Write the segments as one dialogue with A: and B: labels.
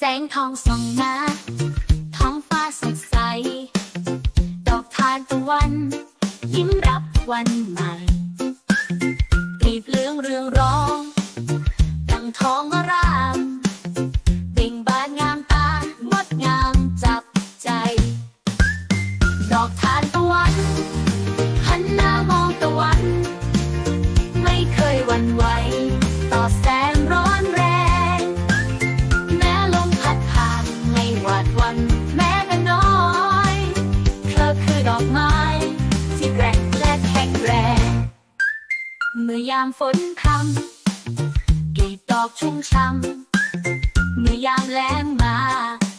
A: แสงทองส่องมาท้องฟ้าสดใส ดอกทานตะวัน ยิ้มรับวันใหม่กลีบเหลืองเรืองรอง อกไม้ ที่แกร่งและแข็งแรง เมื่อยามฝนคำกลีบดอกชุ่มช่ำเมื่อยามแล้งมา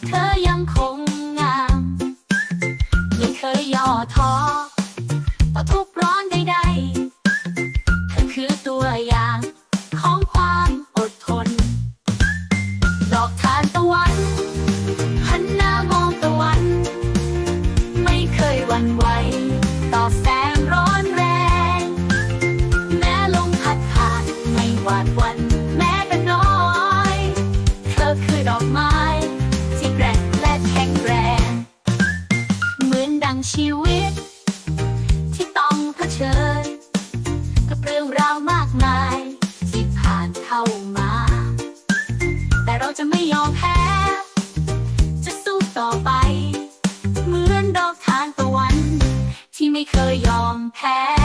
A: เธอยังคงงามไม่เคยย่อท้อต่อทุกร้อนใดๆ วันไหวต่อแสงร้อนแรง แม้ลมพัดผ่านไม่หวาดหวัน แม้แต่น้อย เธอคือดอกไม้ ที่แกร่งและแข็งแรง เหมือนดังชีวิต ที่ต้องเผชิญ กับเรื่องราวมากมาย ที่ผ่านเข้ามา แต่เราจะไม่ยอมแพ้ ไม่เคยยอมแพ้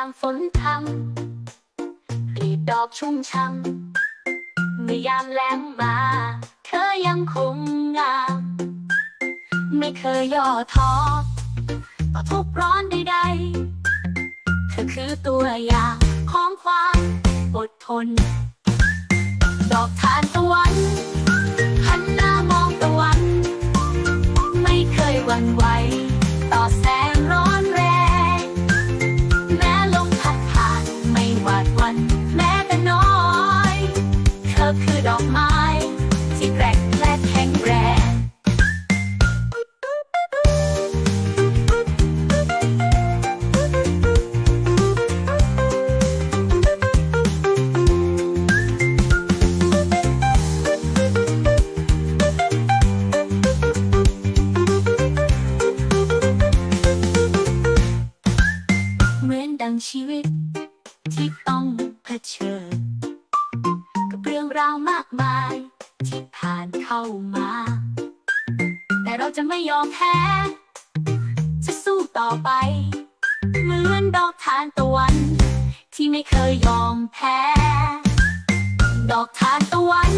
A: ามฝนพรำกลีบดอกชุ่มช่ำเมื่อยามแล้งมา เธอยังคงงาม ไม่เคยย่อท้อต่อทุกร้อนใดๆ เธอคือตัวอย่างของความอดทน ดอกทานตะวัน ที่ต้องเผชิญ กับเรื่องราวมากมายที่ผ่านเข้ามา แต่เราจะไม่ยอมแพ้ จะสู้ต่อไป เหมือนดอกทานตะวัน ที่ไม่เคยยอมแพ้ ดอกทานตะวัน